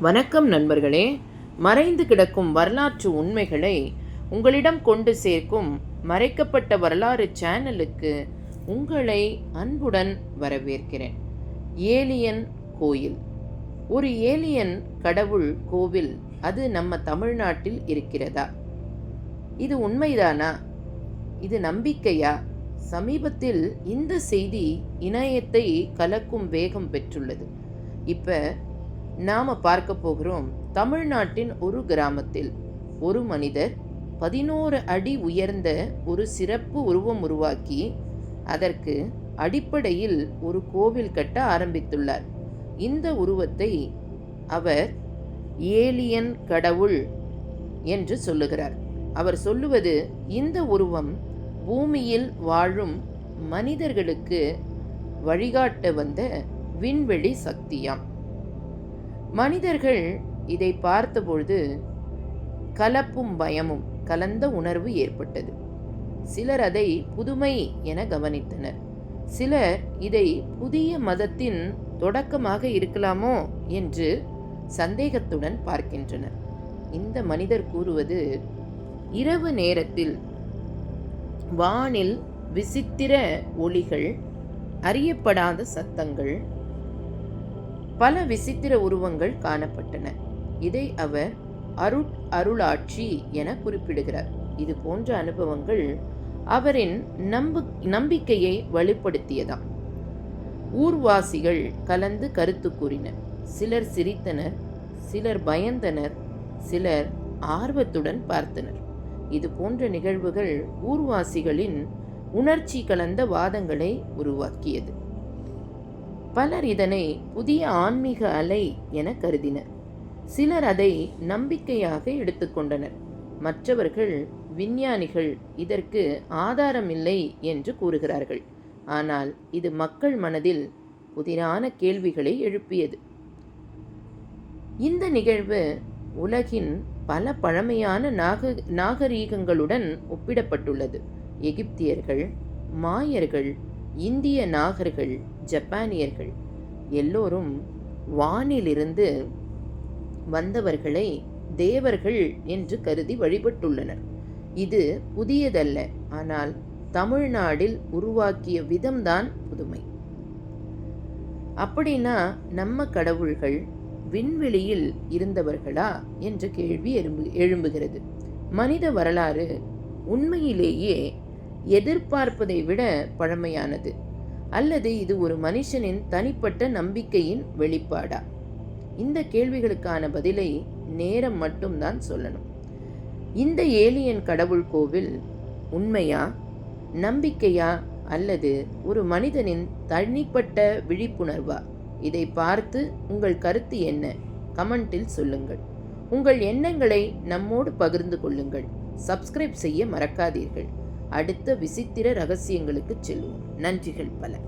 வணக்கம் நண்பர்களே. மறைந்து கிடக்கும் வரலாற்று உண்மைகளை உங்களிடம் கொண்டு சேர்க்கும் மறைக்கப்பட்ட வரலாறு சேனலுக்கு உங்களை அன்புடன் வரவேற்கிறேன். ஏலியன் கோயில். ஒரு ஏலியன் கடவுள் கோவில் அது நம்ம தமிழ்நாட்டில் இருக்கிறதா? இது உண்மைதானா? இது நம்பிக்கையா? சமீபத்தில் இந்த செய்தி இணையத்தை கலக்கும் வேகம் பெற்றுள்ளது. இப்போ நாம் பார்க்க போகிறோம் தமிழ்நாட்டின் ஒரு கிராமத்தில். ஒரு மனிதர் பதினோரு அடி உயர்ந்த ஒரு சிறப்பு உருவம் உருவாக்கி அதற்கு அடிப்படையில் ஒரு கோவில் கட்ட ஆரம்பித்துள்ளார். இந்த உருவத்தை அவர் ஏலியன் கடவுள் என்று சொல்லுகிறார். அவர் சொல்லுவது இந்த உருவம் பூமியில் வாழும் மனிதர்களுக்கு வழிகாட்ட வந்த விண்வெளி சக்தியாம். மனிதர்கள் இதை பார்த்தபொழுது கலப்பும் பயமும் கலந்த உணர்வு ஏற்பட்டது. சிலர் அதை புதுமை என கவனித்தனர். சிலர் இதை புதிய மதத்தின் தொடக்கமாக இருக்கலாமோ என்று சந்தேகத்துடன் பார்க்கின்றனர். இந்த மனிதர் கூறுவது இரவு நேரத்தில் வானில் விசித்திர ஒளிகள் அறியப்படாத சத்தங்கள் பல விசித்திர உருவங்கள் காணப்பட்டன. இதை அவர் அருட் அருளாட்சி என குறிப்பிடுகிறார். இது போன்ற அனுபவங்கள் அவரின் நம்பு நம்பிக்கையை வலுப்படுத்தியதாம். ஊர்வாசிகள் கலந்து கருத்து கூறினர். சிலர் சிரித்தனர் சிலர் பயந்தனர் சிலர் ஆர்வத்துடன் பார்த்தனர். இது போன்ற நிகழ்வுகள் ஊர்வாசிகளின் உணர்ச்சி கலந்த வாதங்களை உருவாக்கியது. பலர் இதனை புதிய ஆன்மீக அலை என கருதினர். சிலர் அதை நம்பிக்கையாக எடுத்துக்கொண்டனர் மற்றவர்கள் விஞ்ஞானிகள் இதற்கு ஆதாரமில்லை என்று கூறுகிறார்கள். ஆனால் இது மக்கள் மனதில் புதிரான கேள்விகளை எழுப்பியது. இந்த நிகழ்வு உலகின் பல பழமையான நாக நாகரீகங்களுடன் ஒப்பிடப்பட்டுள்ளது. எகிப்தியர்கள் மாயர்கள் இந்திய நாகர்கள் ஜப்பானியர்கள் எல்லோரும் வானிலிருந்து வந்தவர்களை தேவர்கள் என்று கருதி வழிபட்டுள்ளனர். இது புதியதல்ல ஆனால் தமிழ்நாடில் உருவாக்கிய விதம்தான் புதுமை. அப்படின்னா நம்ம கடவுள்கள் விண்வெளியில் இருந்தவர்களா என்ற கேள்வி எழும்பு எழும்புகிறது. மனித வரலாறு உண்மையிலேயே எதிர்பார்ப்பதை விட பழமையானது. அல்லது இது ஒரு மனுஷனின் தனிப்பட்ட நம்பிக்கையின் வெளிப்பாடா? இந்த கேள்விகளுக்கான பதிலை நேரம் மட்டும்தான் சொல்லணும். இந்த ஏலியன் கடவுள் கோவில் உண்மையா நம்பிக்கையா அல்லது ஒரு மனிதனின் தனிப்பட்ட விழிப்புணர்வா? இதை பார்த்து உங்கள் கருத்து என்ன? கமெண்டில் சொல்லுங்கள். உங்கள் எண்ணங்களை நம்மோடு பகிர்ந்து கொள்ளுங்கள். சப்ஸ்கிரைப் செய்ய மறக்காதீர்கள். அடுத்த விசித்திர ரகசியங்களுக்கு செல்வோம். நன்றிகள் பல.